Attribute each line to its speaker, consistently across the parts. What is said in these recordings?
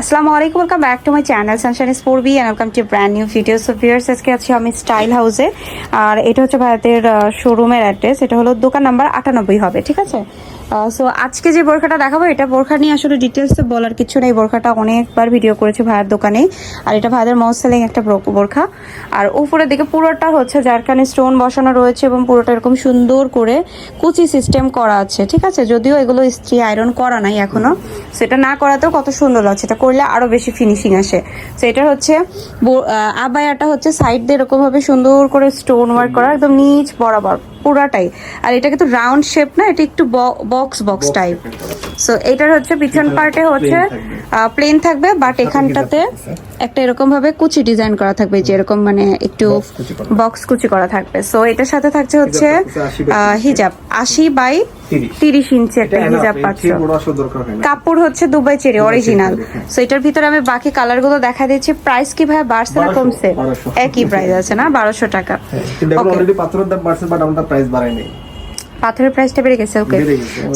Speaker 1: আসসালামু আলাইকুম welcome back to my channel sunshine spore B and welcome to brand new videos of viewers আজকে আছি আমি style হাউসে আর এটা হচ্ছে ভারতের শোরুমের অ্যাড্রেস এটা হলো দোকান নাম্বার আটানব্বই হবে, ঠিক আছে? সো আজকে যে বোরখাটা দেখাবো, এটা বোরখা নিয়ে আসলে ডিটেলসে বলার কিছু নেই। বোরখাটা অনেকবার ভিডিও করেছে ভাইয়ের দোকানে, আর এটা ভাইদের মোস্ট সেলিং একটা বোরখা। আর উপরের দিকে পুরোটা হচ্ছে জারকানি স্টোন বসানো রয়েছে এবং পুরোটা এরকম সুন্দর করে কুচি সিস্টেম করা আছে, ঠিক আছে? যদিও এগুলো স্ত্রী আয়রন করা নাই এখনও সেটা না করাতেও কত সুন্দর লাগছে এটা করলে আরও বেশি ফিনিশিং আসে। তো এটা হচ্ছে আবায়াটা হচ্ছে সাইড দিয়ে এরকমভাবে সুন্দর করে স্টোন ওয়ার্ক করা, একদম নিচ বরাবর। পুরাটাই। আর এটা কিন্তু রাউন্ড শেপ না এটা একটু বক্স বক্স টাইপ সো এটার হচ্ছে পিছন পার্টে হচ্ছে প্লেন থাকবে বাট এখানটাতে একটা এরকম ভাবে কুচি ডিজাইন করা থাকবে যে এরকম মানে একটু বক্স কুচি করা। থাকবে। সো এটার সাথে থাকছে হচ্ছে
Speaker 2: হিজাব থাকছে 80 by
Speaker 1: আহ, হিজাব আশি বাই
Speaker 2: তিরিশ।
Speaker 1: ইঞ্চি একটা হিজাব পাচ্ছ। কাপড় হচ্ছে দুবাই চেরি অরিজিনাল
Speaker 2: হ্যাঁ।
Speaker 1: সো এটার ভিতরে আমি বাকি কালারগুলো দেখা দিচ্ছি। প্রাইস কি ভাই বাড়ছে না কমছে? একই প্রাইস আছে না? বারোশো টাকা।
Speaker 2: কিন্তু প্রাইস নেই।
Speaker 1: পাথরের প্রাইসটা বেড়ে গেছে ওকে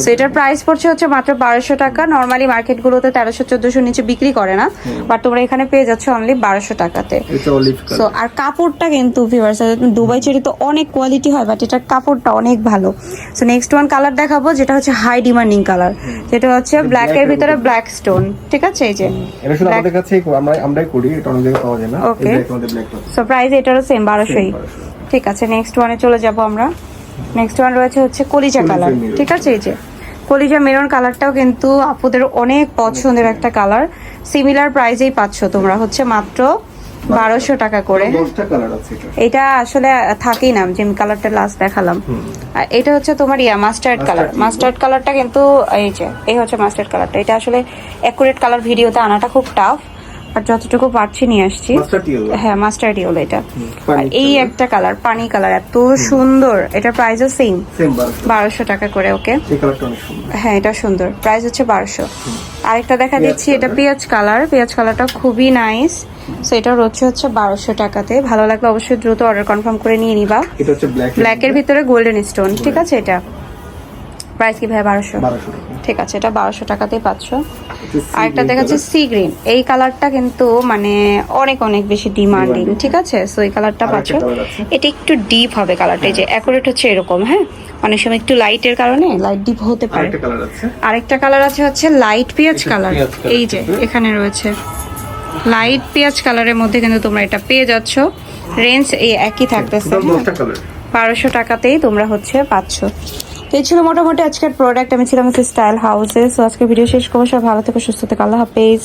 Speaker 1: সো এটার প্রাইস পড়ছে হচ্ছে মাত্র বারোশো টাকা। নর্মালি মার্কেট গুলোতে তেরোশো চোদ্দশো নিচে বিক্রি করে না বাট তোমরা এখানে পেয়ে যাচ্ছ অনলি বারোশো টাকাতে। সো আর কাপড়টা কিন্তু ভিউয়ার্স দুবাই চেরি তো অনেক কোয়ালিটি হয় বাট এটার কাপড়টা অনেক ভালো। সো নেক্সট ওয়ান কালার দেখাবো যেটা হচ্ছে হাই ডিমান্ডিং কালার যেটা হচ্ছে ব্ল্যাক এর ভিতরে। ব্ল্যাক স্টোন ঠিক আছে? এই যে
Speaker 2: এটা শুধু
Speaker 1: Black-
Speaker 2: আমাদের কাছে আমরা আমরাই করি এটা অনেক জায়গায় পাওয়া যায় না। টপ
Speaker 1: সো প্রাইস এটারও সেম বারোশোই।
Speaker 2: 1200
Speaker 1: ঠিক আছে নেক্সট ওয়ানে চলে যাব আমরা। নেক্সট ওয়ান রয়েছে হচ্ছে কলিজা কালার ঠিক আছে এই যে কলিজা মেরন কালারটাও কিন্তু আপুদের অনেক পছন্দের একটা কালার সিমিলার প্রাইসেই পাচ্ছ তোমরা হচ্ছে মাত্র বারোশো টাকা করে।
Speaker 2: এটা।
Speaker 1: আসলে থাকেই না যে কালারটা লাস্ট দেখালাম। আর এটা হচ্ছে তোমার ইয়া মাস্টার্ড কালার মাস্টার্ড কালারটা কিন্তু এই যে এই হচ্ছে মাস্টার্ড কালারটা এটা আসলে অ্যাকুরেট কালার ভিডিওতে আনাটা খুব টাফ আর যতটুকু পারছি নিয়ে আসছি। হ্যাঁ মাস্টার্ড ইয়েলো এটা। আর এই একটা কালার পানি কালার এত সুন্দর। এটা প্রাইসও সেম
Speaker 2: সেম বারোশো।
Speaker 1: টাকা করে ওকে। হ্যাঁ এটা সুন্দর। প্রাইস হচ্ছে বারোশো। আরেকটা দেখা দিচ্ছি এটা। পেঁয়াজ কালার পেঁয়াজ কালারটা খুবই নাইস সো এটা রচ্ছে হচ্ছে বারোশো টাকাতে। ভালো লাগলে অবশ্যই দ্রুত অর্ডার কনফার্ম করে নিয়ে নিবা।
Speaker 2: ব্ল্যাক
Speaker 1: ব্ল্যাকের ভিতরে গোল্ডেন স্টোন ঠিক আছে এটা? প্রাইস কি ভাই বারোশো? ঠিক আছে এটা বারোশো টাকাতেই পাচ্ছ। আরেকটা দেখাচ্ছে। সি গ্রিন এই কালারটা কিন্তু মানে অনেক অনেক বেশি ডিমান্ডিং ঠিক আছে? সো এই কালারটা পাচ্ছ। এটা একটু ডিপ হবে কালারটা এই যে অ্যাকুরেট হচ্ছে এরকম হ্যাঁ? অনেক সময় একটু লাইটের কারণে লাইট ডিপ হতে পারে।
Speaker 2: আরেকটা কালার আছে।
Speaker 1: কালার আছে হচ্ছে লাইট পেঁয়াজ কালার এই যে এখানে রয়েছে। লাইট পেঁয়াজ কালারের মধ্যে কিন্তু তোমরা এটা পেয়ে যাচ্ছ। রেঞ্জ এই একই থাকতেছে
Speaker 2: টোটাল
Speaker 1: হ্যাঁ? বারোশো টাকাতেই তোমরা হচ্ছে পাচ্ছ। এই ছিল মোটামুটি আজকের প্রোডাক্ট আমি ছিলাম স্টাইল হাউসে সো আজকে ভিডিও শেষ করব। সব ভালো থেকে, সুস্থ থেকে। আল্লাহ হাফেজ।